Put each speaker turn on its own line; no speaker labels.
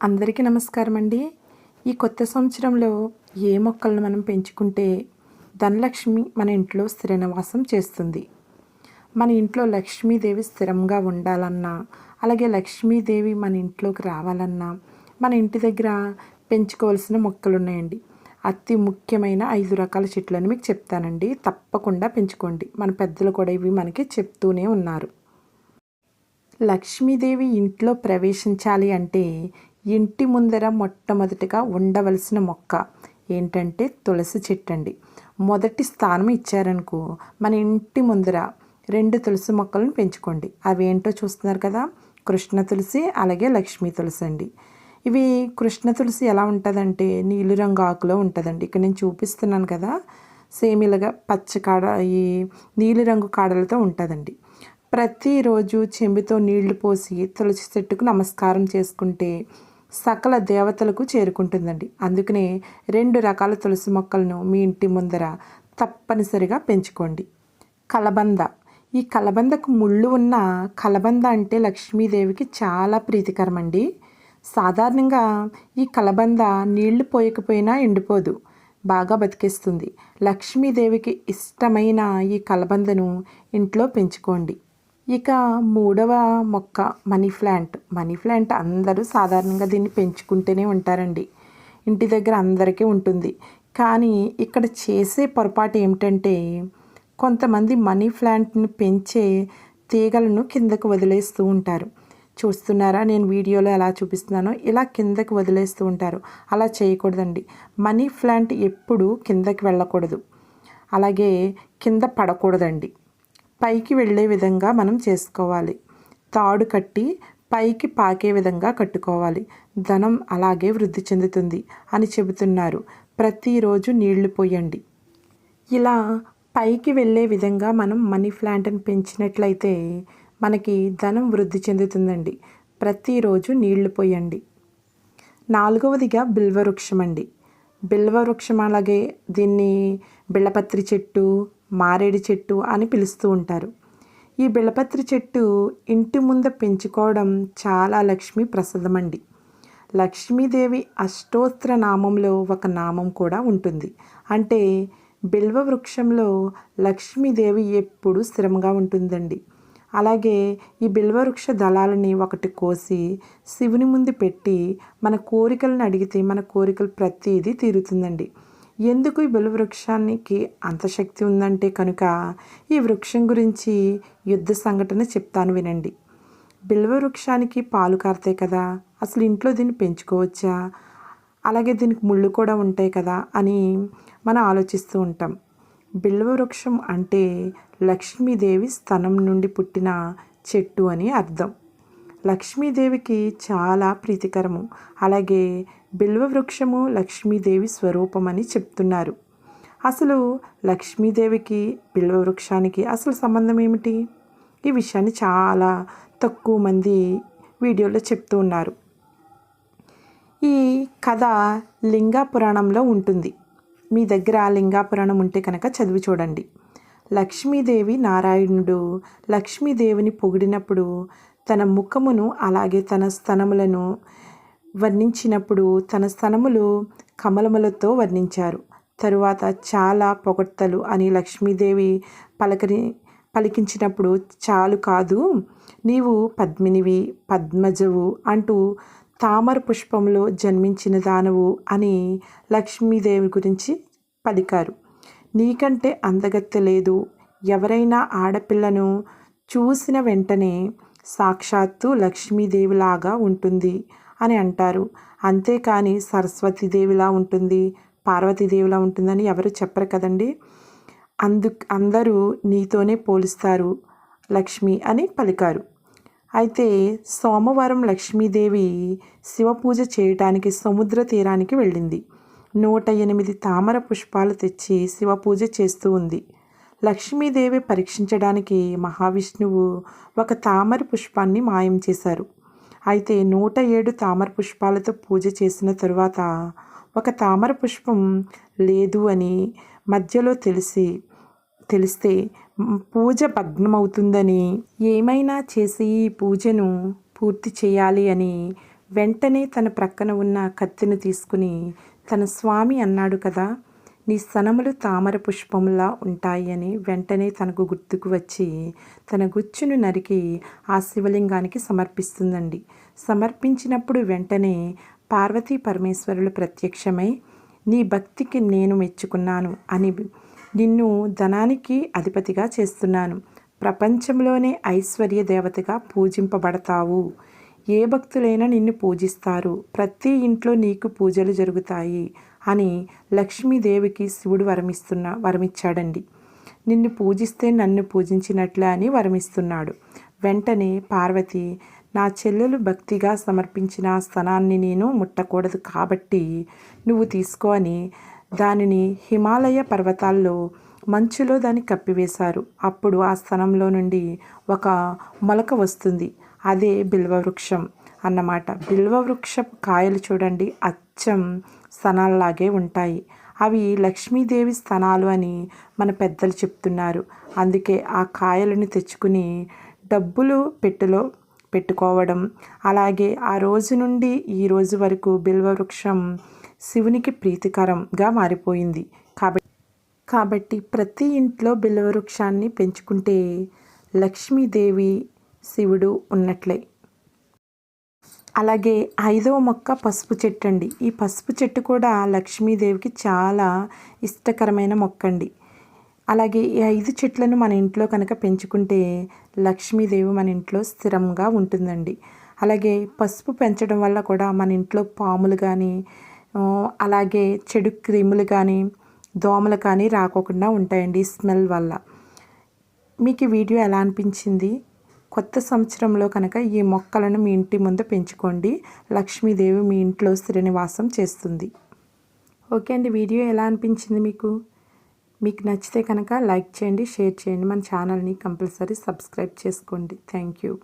అందరికీ నమస్కారం అండి ఈ కొత్త సంవత్సరంలో ఏ మొక్కలను మనం పెంచుకుంటే ధనలక్ష్మి మన ఇంట్లో స్థిర నివాసం చేస్తుంది? మన ఇంట్లో లక్ష్మీదేవి స్థిరంగా ఉండాలన్నా అలాగే లక్ష్మీదేవి మన ఇంట్లోకి రావాలన్నా మన ఇంటి దగ్గర పెంచుకోవాల్సిన మొక్కలు ఉన్నాయండి అతి ముఖ్యమైన ఐదు రకాల చెట్లను మీకు చెప్తానండి. తప్పకుండా పెంచుకోండి. మన పెద్దలు కూడా ఇవి మనకి చెప్తూనే ఉన్నారు. లక్ష్మీదేవి ఇంట్లో ప్రవేశించాలి అంటే ఇంటి ముందర మొట్టమొదటిగా ఉండవలసిన మొక్క ఏంటంటే తులసి చెట్టు అండి మొదటి స్థానం ఇచ్చారనుకో మన ఇంటి ముందర రెండు తులసి మొక్కలను పెంచుకోండి. అవి ఏంటో చూస్తున్నారు కదా? కృష్ణ తులసి అలాగే లక్ష్మీ తులసి అండి. ఇవి కృష్ణ తులసి ఎలా ఉంటుందంటే నీలి రంగు ఆకులో ఉంటుందండి. ఇక్కడ నేను చూపిస్తున్నాను కదా? సేమ్ ఇలాగా పచ్చ కాడ ఈ నీలిరంగు కాడలతో ఉంటుందండి. ప్రతిరోజు చెంబుతో నీళ్ళు పోసి తులసి చెట్టుకు నమస్కారం చేసుకుంటే సకల దేవతలకు చేరుకుంటుందండి. అందుకనే రెండు రకాల తులసి మొక్కలను మీ ఇంటి ముందర తప్పనిసరిగా పెంచుకోండి. కలబంద. ఈ కలబందకు ముళ్ళు ఉన్న కలబంద అంటే లక్ష్మీదేవికి చాలా ప్రీతికరం అండి సాధారణంగా ఈ కలబంద నీళ్ళు పోయకపోయినా ఎండిపోదు. బాగా బతికేస్తుంది. లక్ష్మీదేవికి ఇష్టమైన ఈ కలబందను ఇంట్లో పెంచుకోండి. ఇక మూడవ మొక్క మనీ ప్లాంట్. మనీ ప్లాంట్ అందరూ సాధారణంగా దీన్ని పెంచుకుంటూనే ఉంటారండి. ఇంటి దగ్గర అందరికీ ఉంటుంది. కానీ ఇక్కడ చేసే పొరపాటు ఏమిటంటే కొంతమంది మనీ ప్లాంట్ని పెంచే తీగలను కిందకు వదిలేస్తూ ఉంటారు. చూస్తున్నారా? నేను వీడియోలో ఎలా చూపిస్తున్నానో? ఇలా కిందకి వదిలేస్తూ ఉంటారు. అలా చేయకూడదండి. మనీ ప్లాంట్ ఎప్పుడు కిందకి వెళ్ళకూడదు. అలాగే కింద పడకూడదండి. పైకి వెళ్ళే విధంగా మనం చేసుకోవాలి. తాడు కట్టి పైకి పాకే విధంగా కట్టుకోవాలి. ధనం అలాగే వృద్ధి చెందుతుంది అని చెబుతున్నారు. ప్రతిరోజు నీళ్ళు పోయండి. ఇలా పైకి వెళ్ళే విధంగా మనం మనీ ప్లాంట్ని పెంచినట్లయితే మనకి ధనం వృద్ధి చెందుతుందండి. ప్రతిరోజు నీళ్ళు పోయండి. నాలుగవదిగా బిల్వవృక్షం అండి బిల్వ వృక్షం అలాగే దీన్ని బిళ్ళపత్రి చెట్టు మారేడు చెట్టు అని పిలుస్తూ ఉంటారు. ఈ బిళ్ళపత్రి చెట్టు ఇంటి ముంద పెంచుకోవడం చాలా లక్ష్మీ ప్రసాదమండి. లక్ష్మీదేవి అష్టోత్తర నామంలో ఒక నామం కూడా ఉంటుంది. అంటే బిల్వ వృక్షంలో లక్ష్మీదేవి ఎప్పుడు స్థిరంగా ఉంటుందండి. అలాగే ఈ బిల్వవృక్ష దళాలని ఒకటి కోసి శివుని ముందు పెట్టి మన కోరికలను అడిగితే మన కోరికలు ప్రతిదీ తీరుతుందండి. ఎందుకు ఈ బిల్వవృక్షానికి అంత శక్తి ఉందంటే కనుక ఈ వృక్షం గురించి యుద్ధ సంఘటన చెప్తాను వినండి. బిల్వవృక్షానికి పాలు కారుతాయి కదా? అసలు ఇంట్లో దీన్ని పెంచుకోవచ్చా? అలాగే దీనికి ముళ్ళు కూడా ఉంటాయి కదా? అని మనం ఆలోచిస్తూ ఉంటాం. బిల్వవృక్షం అంటే లక్ష్మీదేవి స్థనం నుండి పుట్టిన చెట్టు అని అర్థం. లక్ష్మీదేవికి చాలా ప్రీతికరము. అలాగే బిల్వవృక్షము లక్ష్మీదేవి స్వరూపమని చెప్తున్నారు. అసలు లక్ష్మీదేవికి బిల్వవృక్షానికి అసలు సంబంధం ఏమిటి? ఈ విషయాన్ని చాలా తక్కువ మంది వీడియోలో చెప్తూ ఉన్నారు. ఈ కథ లింగా పురాణంలో ఉంటుంది. మీ దగ్గర లింగా పురాణం ఉంటే కనుక చదివి చూడండి. లక్ష్మీదేవి నారాయణుడు లక్ష్మీదేవిని పొగిడినప్పుడు తన ముఖమును అలాగే తన స్తనములను వర్ణించినప్పుడు తన స్థనములు కమలములతో వర్ణించారు. తరువాత చాలా పొగడ్తలు అని లక్ష్మీదేవి పలకరి పలికించినప్పుడు చాలు కాదు నీవు పద్మినివి పద్మజవు అంటూ తామర పుష్పంలో జన్మించిన దానవు అని లక్ష్మీదేవి గురించి పలికారు. నీకంటే అందగత్తె లేదు. ఎవరైనా ఆడపిల్లను చూసిన వెంటనే సాక్షాత్తు లక్ష్మీదేవిలాగా ఉంటుంది. అని అంటారు. అంతేకాని సరస్వతీదేవిలా ఉంటుంది పార్వతీదేవిలా ఉంటుందని ఎవరు చెప్పరు కదండి. అందు అందరూ నీతోనే పోలిస్తారు లక్ష్మి అని పలికారు. అయితే సోమవారం లక్ష్మీదేవి శివపూజ చేయటానికి సముద్ర తీరానికి వెళ్ళింది. నూట ఎనిమిది తామర పుష్పాలు తెచ్చి శివపూజ చేస్తూ ఉంది. లక్ష్మీదేవి పరీక్షించడానికి మహావిష్ణువు ఒక తామర పుష్పాన్ని మాయం చేశారు. అయితే నూట ఏడు తామర పుష్పాలతో పూజ చేసిన తరువాత ఒక తామర పుష్పం లేదు అని మధ్యలో తెలిసి తెలిస్తే పూజ భగ్నమవుతుందని ఏమైనా చేసి ఈ పూజను పూర్తి చేయాలి అని వెంటనే తన ప్రక్కన ఉన్న కత్తిని తీసుకుని తన స్వామి అన్నాడు కదా నీ సనములు తామర పుష్పములా ఉంటాయి అని వెంటనే తనకు గుర్తుకు వచ్చి తన గుచ్చును నరికి ఆ శివలింగానికి సమర్పిస్తుందండి. సమర్పించినప్పుడు వెంటనే పార్వతీ పరమేశ్వరులు ప్రత్యక్షమై నీ భక్తికి నేను మెచ్చుకున్నాను అని నిన్ను ధనానికి అధిపతిగా చేస్తున్నాను. ప్రపంచంలోనే ఐశ్వర్య దేవతగా పూజింపబడతావు. ఏ భక్తులైనా నిన్ను పూజిస్తారు. ప్రతి ఇంట్లో నీకు పూజలు జరుగుతాయి. అని లక్ష్మీదేవికి శివుడు వరమిస్తున్న వరమిచ్చాడండి. నిన్ను పూజిస్తే నన్ను పూజించినట్లే అని వరమిస్తున్నాడు. వెంటనే పార్వతి నా చెల్లెలు భక్తిగా సమర్పించిన స్థనాన్ని నేను ముట్టకూడదు కాబట్టి నువ్వు తీసుకో అని దానిని హిమాలయ పర్వతాల్లో మంచులో దాన్ని కప్పివేశారు. అప్పుడు ఆ స్థలంలో నుండి ఒక మొలక వస్తుంది. అదే బిల్వవృక్షం అన్నమాట. బిల్వవృక్ష కాయలు చూడండి. అచ్చం స్థనాల్లాగే ఉంటాయి. అవి లక్ష్మీదేవి స్థనాలు అని మన పెద్దలు చెప్తున్నారు. అందుకే ఆ కాయలను తెచ్చుకుని డబ్బులు పెట్టెలో పెట్టుకోవడం అలాగే ఆ రోజు నుండి ఈ రోజు వరకు బిల్వవృక్షం శివునికి ప్రీతికరంగా మారిపోయింది. కాబట్టి కాబట్టి ప్రతి ఇంట్లో బిల్వవృక్షాన్ని పెంచుకుంటే లక్ష్మీదేవి శివుడు ఉన్నట్లే. అలాగే ఐదవ మొక్క పసుపు చెట్టు అండి ఈ పసుపు చెట్టు కూడా లక్ష్మీదేవికి చాలా ఇష్టకరమైన మొక్క అండి అలాగే ఈ ఐదు చెట్లను మన ఇంట్లో కనుక పెంచుకుంటే లక్ష్మీదేవి మన ఇంట్లో స్థిరంగా ఉంటుందండి. అలాగే పసుపు పెంచడం వల్ల కూడా మన ఇంట్లో పాములు కానీ అలాగే చెడు క్రిములు కానీ దోమలు కానీ రాకోకుండా ఉంటాయండి స్మెల్ వల్ల. మీకు ఈ వీడియో ఎలా అనిపించింది? కొత్త సంవత్సరంలో కనుక ఈ మొక్కలను మీ ఇంటి ముందు పెంచుకోండి. లక్ష్మీదేవి మీ ఇంట్లో శ్రీనివాసం చేస్తుంది. ఓకే అండి వీడియో ఎలా అనిపించింది మీకు? మీకు నచ్చితే కనుక లైక్ చేయండి షేర్ చేయండి. మన ఛానల్ని కంపల్సరీ సబ్స్క్రైబ్ చేసుకోండి. Thank you.